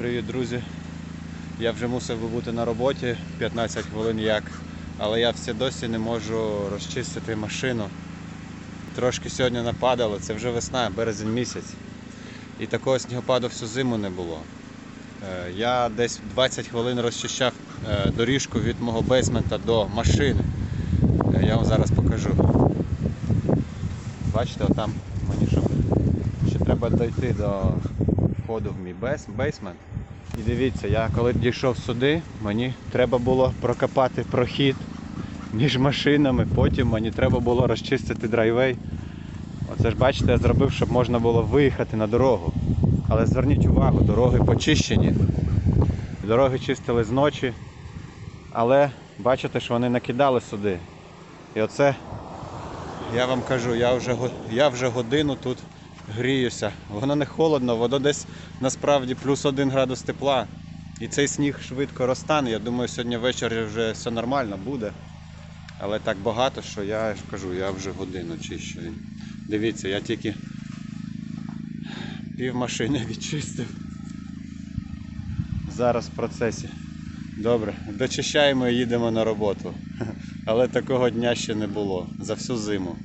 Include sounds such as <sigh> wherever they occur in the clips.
Привіт, друзі. Я вже мусив би бути на роботі 15 хвилин як, але я все досі не можу розчистити машину. Трошки сьогодні нападало, це вже весна, березень місяць. І такого снігопаду всю зиму не було. Е, Я десь 20 хвилин розчищав е, доріжку від мого бейсмента до машини. Е, Я вам зараз покажу. Бачите, отам мені щоб ще треба дойти до входу в мій бейс- бейсмент. І дивіться, я коли дійшов сюди, мені треба було прокопати прохід між машинами, потім мені треба було розчистити драйвей. Оце ж бачите, я зробив, щоб можна було виїхати на дорогу. Але зверніть увагу, дороги почищені. Дороги чистили зночі, але бачите, що вони накидали сюди. І оце я вам кажу, я вже, я вже годину тут гріюся. Воно не холодно, воно десь насправді плюс один градус тепла. І цей сніг швидко розтане. Я думаю, сьогодні ввечері вже все нормально буде. Але так багато, що я ж кажу, я вже годину чищу. Дивіться, я тільки пів машини <laughs> відчистив. Зараз в процесі. Добре, дочищаємо і їдемо на роботу. <laughs> Але такого дня ще не було за всю зиму.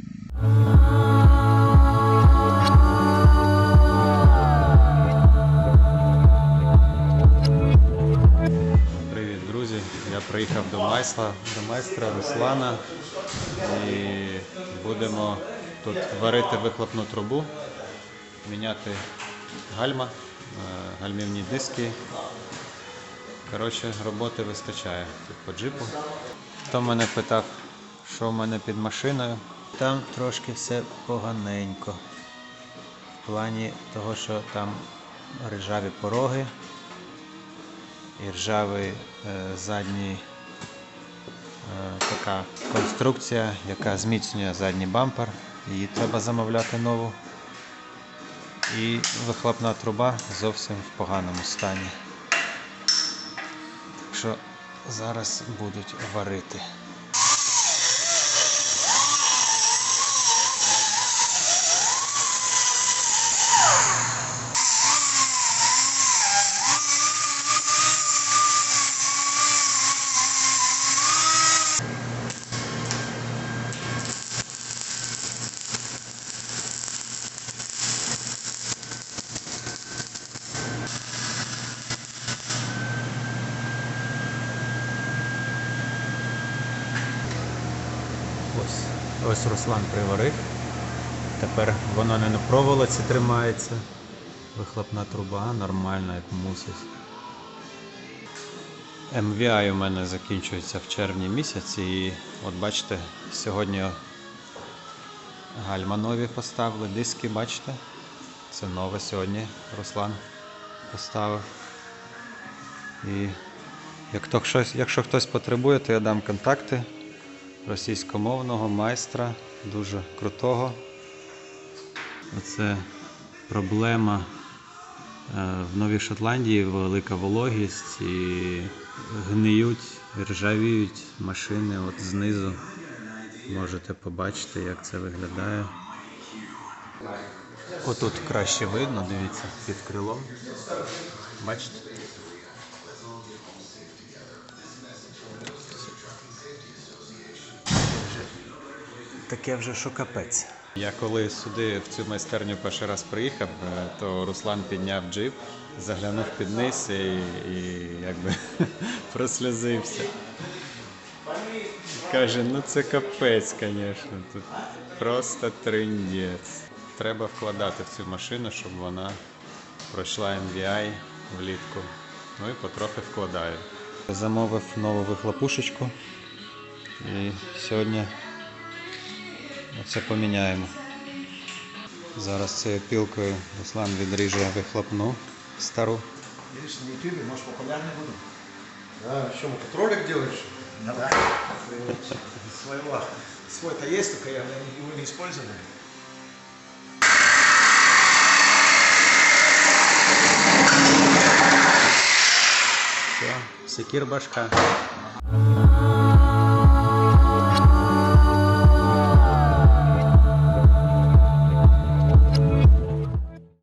Я приїхав до майстра, до майстра Руслана і будемо тут варити вихлопну трубу, міняти гальма, е, гальмівні диски. Коротше, роботи вистачає тут по джипу. Хто мене питав, що в мене під машиною, там трошки все поганенько. В плані того, що там ржаві пороги і ржавий е, задній е, така конструкція, яка зміцнює задній бампер. Її треба замовляти нову. І вихлопна труба зовсім в поганому стані. Так що зараз будуть варити. Ось, ось Руслан приварив. Тепер воно не на проволоці тримається. Вихлопна труба нормально, як мусить. MVI у мене закінчується в червні місяці і от бачите, сьогодні гальма нові поставили, диски, бачите? Це нове сьогодні Руслан поставив. І як якщо хтось потребує, то я дам контакти російськомовного майстра, дуже крутого. Оце проблема е, в Новій Шотландії, велика вологість і гниють, ржавіють машини от знизу. Можете побачити, як це виглядає. Отут краще видно, дивіться, під крилом. Бачите? Таке вже що капець. Я коли сюди в цю майстерню перший раз приїхав, е, то Руслан підняв джип, заглянув під низ і, і якби <laughs> прослязився. Каже, ну це капець, звісно. Тут просто триндець. Треба вкладати в цю машину, щоб вона пройшла MVI влітку. Ну і потрохи вкладаю. Замовив нову вихлопушечку. І сьогодні Оце поміняємо. Зараз цією пілкою Руслан відріже вихлопну стару. Видишь, на ютубе, может, популярный буду. Да, что, ты ролик делаешь? Да. Своего. Свой-то есть, только я его не использую. Все, секір башка.